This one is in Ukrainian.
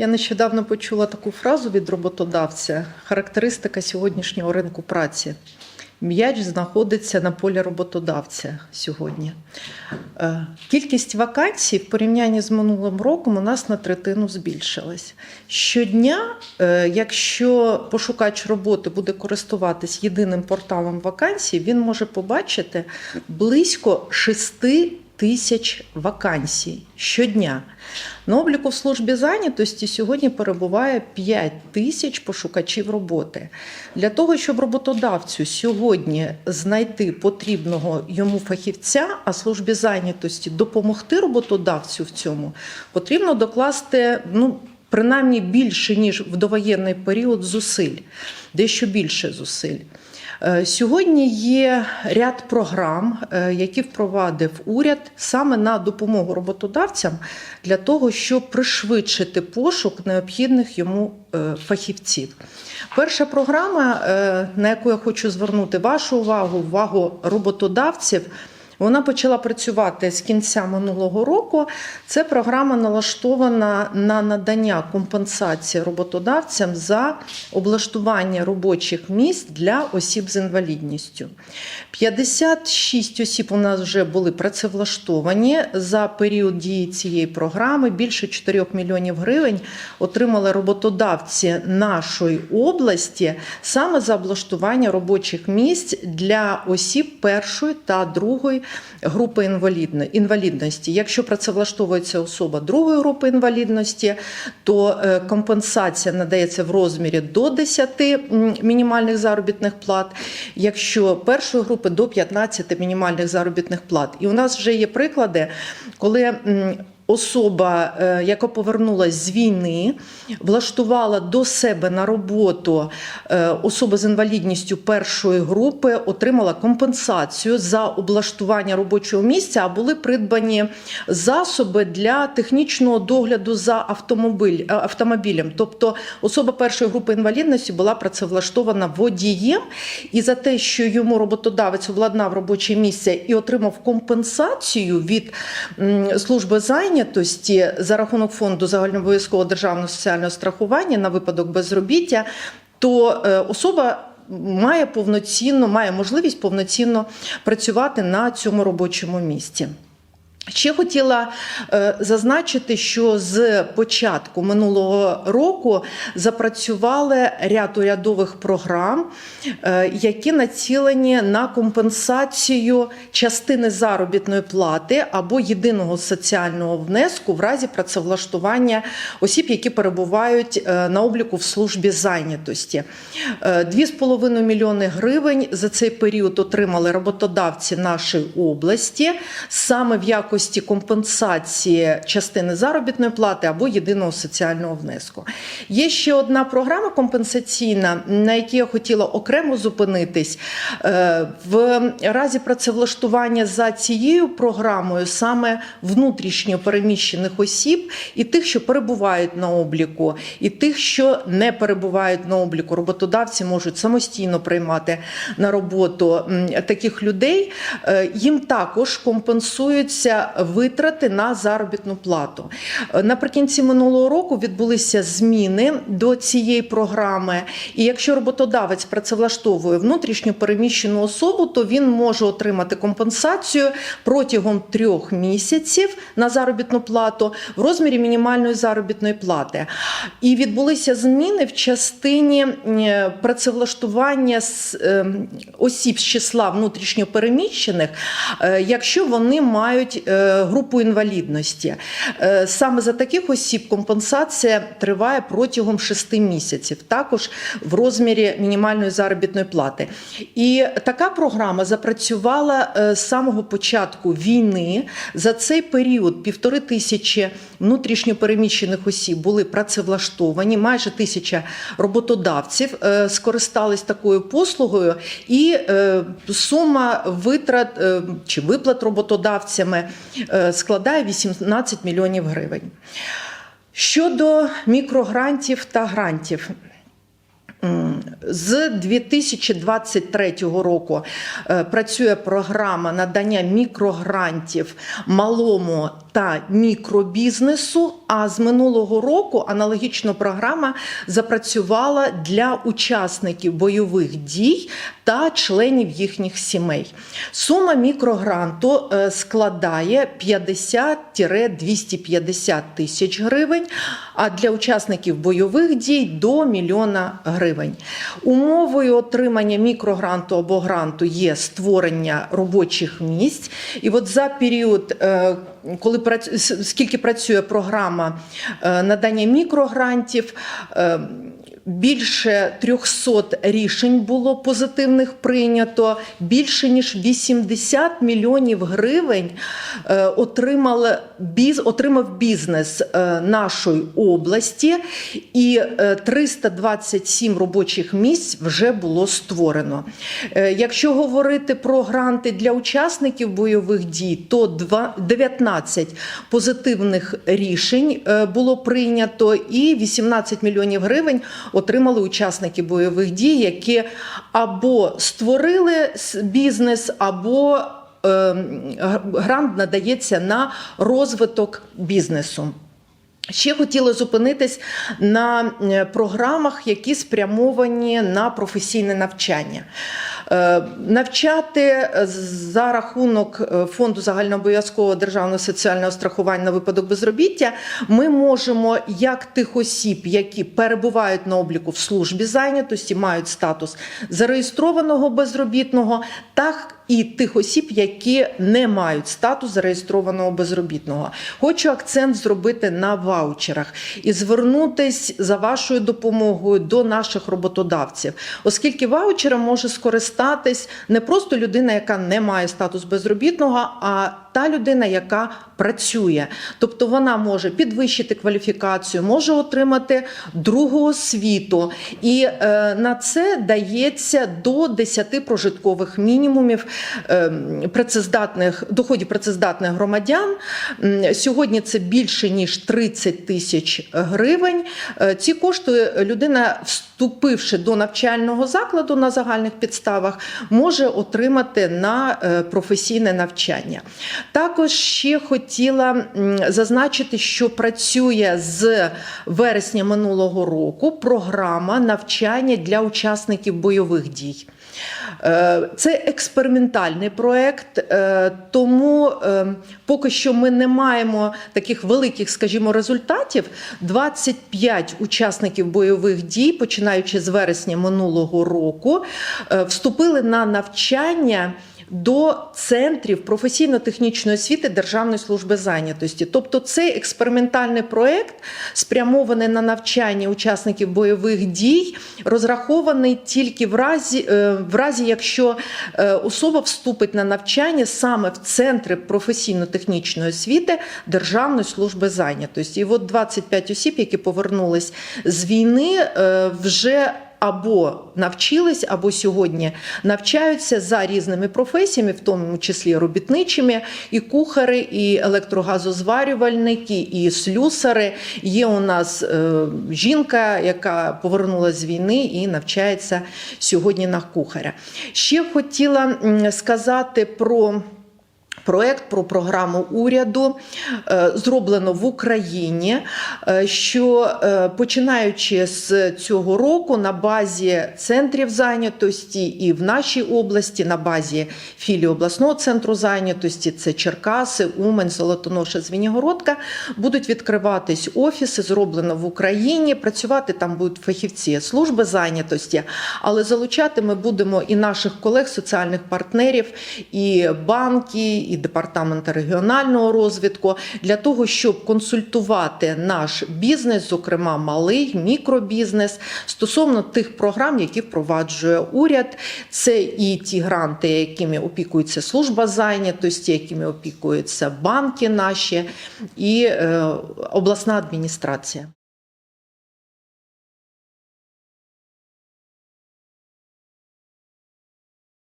Я нещодавно почула таку фразу від роботодавця: характеристика сьогоднішнього ринку праці. М'яч знаходиться на полі роботодавця сьогодні. Е, Кількість вакансій в порівнянні з минулим роком у нас на третину збільшилась. Щодня, е, якщо пошукач роботи буде користуватись єдиним порталом вакансій, він може побачити близько 6 тисяч вакансій щодня. На обліку в службі зайнятості сьогодні перебуває 5 тисяч пошукачів роботи. Для того, щоб роботодавцю сьогодні знайти потрібного йому фахівця, а службі зайнятості допомогти роботодавцю в цьому, потрібно докласти ну, принаймні більше, ніж в довоєнний період зусиль, дещо більше зусиль. Е, Сьогодні є ряд програм, е, які впровадив уряд саме на допомогу роботодавцям для того, щоб пришвидшити пошук необхідних йому е, фахівців. Перша програма, на яку я хочу звернути вашу увагу, увагу роботодавців. Вона почала працювати з кінця минулого року. Це програма налаштована на надання компенсації роботодавцям за облаштування робочих місць для осіб з інвалідністю. 56 осіб у нас вже були працевлаштовані за період дії цієї програми. Більше 4 мільйонів гривень отримали роботодавці нашої області саме за облаштування робочих місць для осіб першої та другої групи інвалідності. Якщо працевлаштовується особа другої групи інвалідності, то е, компенсація надається в розмірі до 10 мінімальних заробітних плат, якщо першої групи до 15 мінімальних заробітних плат. І у нас вже є приклади, коли Особа, е, яка повернулася з війни, влаштувала до себе на роботу е, особа з інвалідністю першої групи, отримала компенсацію за облаштування робочого місця, а були придбані засоби для технічного догляду за автомобіль, е, автомобілем. Тобто особа першої групи інвалідності була працевлаштована водієм, і за те, що йому роботодавець обладнав робоче місце і отримав компенсацію від служби зайнятості за рахунок фонду загальнообов'язкового державного соціального страхування на випадок безробіття, то е, особа. Має повноцінно, має можливість повноцінно працювати на цьому робочому місці. Ще хотіла е, зазначити, що з початку минулого року запрацювали ряд урядових програм, е, які націлені на компенсацію частини заробітної плати або єдиного соціального внеску в разі працевлаштування осіб, які перебувають е, на обліку в службі зайнятості. Е, 2,5 мільйони гривень за цей період отримали роботодавці нашої області саме в якості компенсації частини заробітної плати або єдиного соціального внеску. Є ще одна програма компенсаційна, на якій я хотіла окремо зупинитись. Е, В разі працевлаштування за цією програмою саме внутрішньо переміщених осіб і тих, що перебувають на обліку, і тих, що не перебувають на обліку, роботодавці можуть самостійно приймати на роботу таких людей. Е, Їм також компенсуються витрати на заробітну плату. Е, Наприкінці минулого року відбулися зміни до цієї програми. І якщо роботодавець працевлаштовує внутрішньо переміщену особу, то він може отримати компенсацію протягом трьох місяців на заробітну плату в розмірі мінімальної заробітної плати. І відбулися зміни в частині е, працевлаштування е, осіб з числа внутрішньо переміщених, е, якщо вони мають групу інвалідності. Е, Саме за таких осіб компенсація триває протягом 6 місяців, також в розмірі мінімальної заробітної плати. І така програма запрацювала е, з самого початку війни. За цей період півтори тисячі внутрішньо переміщених осіб були працевлаштовані, майже тисяча роботодавців е, скористались такою послугою, і е, сума витрат е, чи виплат роботодавцями е, складає 18 мільйонів гривень. Щодо мікрогрантів та грантів. З 2023 року е, працює програма надання мікрогрантів малому та мікробізнесу. А з минулого року аналогічна програма запрацювала для учасників бойових дій та членів їхніх сімей. Сума мікрогранту е, складає 50-250 тисяч гривень, а для учасників бойових дій до мільйона гривень. Умовою отримання мікрогранту або гранту є створення робочих місць. І от за період, е, коли скільки працює програма е, надання мікрогрантів. Е, Більше 300 рішень було позитивних прийнято. Більше ніж 80 мільйонів гривень е, отримали біз, отримав бізнес е, нашої області, і е, 327 робочих місць вже було створено. Е, Якщо говорити про гранти для учасників бойових дій, то два- 19 позитивних рішень е, було прийнято, і 18 мільйонів гривень отримали учасники бойових дій, які або створили бізнес, або е, грант надається на розвиток бізнесу. Ще хотіла зупинитись на е, програмах, які спрямовані на професійне навчання. Е, Навчати е, за рахунок е, фонду загальнообов'язкового державного соціального страхування на випадок безробіття ми можемо як тих осіб, які перебувають на обліку в службі зайнятості, мають статус зареєстрованого безробітного, так і тих осіб, які не мають статус зареєстрованого безробітного. Хочу акцент зробити на ваучерах і звернутись за вашою допомогою до наших роботодавців, оскільки ваучером може скористатись не просто людина, яка не має статус безробітного, а та людина, яка працює. Тобто вона може підвищити кваліфікацію, може отримати другу освіту. І е, на це дається до 10 прожиткових мінімумів е, працездатних доходів працездатних громадян. Сьогодні це більше ніж 30 тисяч гривень. Е, Ці кошти людина, вступивши до навчального закладу на загальних підставах, може отримати на е, професійне навчання. Також ще хотіла зазначити, що працює з вересня минулого року програма навчання для учасників бойових дій. Е, Це експериментальний проект, е, тому поки що ми не маємо таких великих, скажімо, результатів. 25 учасників бойових дій, починаючи з вересня минулого року, е, вступили на навчання. До центрів професійно-технічної освіти Державної служби зайнятості, тобто цей експериментальний проект спрямований на навчання учасників бойових дій, розрахований тільки в разі, е, в разі, якщо е, особа вступить на навчання саме в центри професійно-технічної освіти Державної служби зайнятості. І от 25 осіб, які повернулись з війни, е, вже або навчились, або сьогодні навчаються за різними професіями, в тому числі робітничими, і кухари, і електрогазозварювальники, і слюсари. Є у нас е, жінка, яка повернулася з війни і навчається сьогодні на кухаря. Ще хотіла сказати про. Проект про програму уряду е, зроблено в Україні, е, що е, починаючи з цього року на базі центрів зайнятості і в нашій області, на базі філії обласного центру зайнятості, це Черкаси, Умань, Золотоноша, Звенігородка, будуть відкриватись офіси, зроблено в Україні. Працювати там будуть фахівці служби зайнятості, але залучати ми будемо і наших колег, соціальних партнерів, і банки, і департаменти регіонального розвитку для того, щоб консультувати наш бізнес, зокрема малий мікробізнес, стосовно тих програм, які впроваджує уряд. Це і ті гранти, якими опікується служба зайнятості, якими опікуються банки наші і е, обласна адміністрація.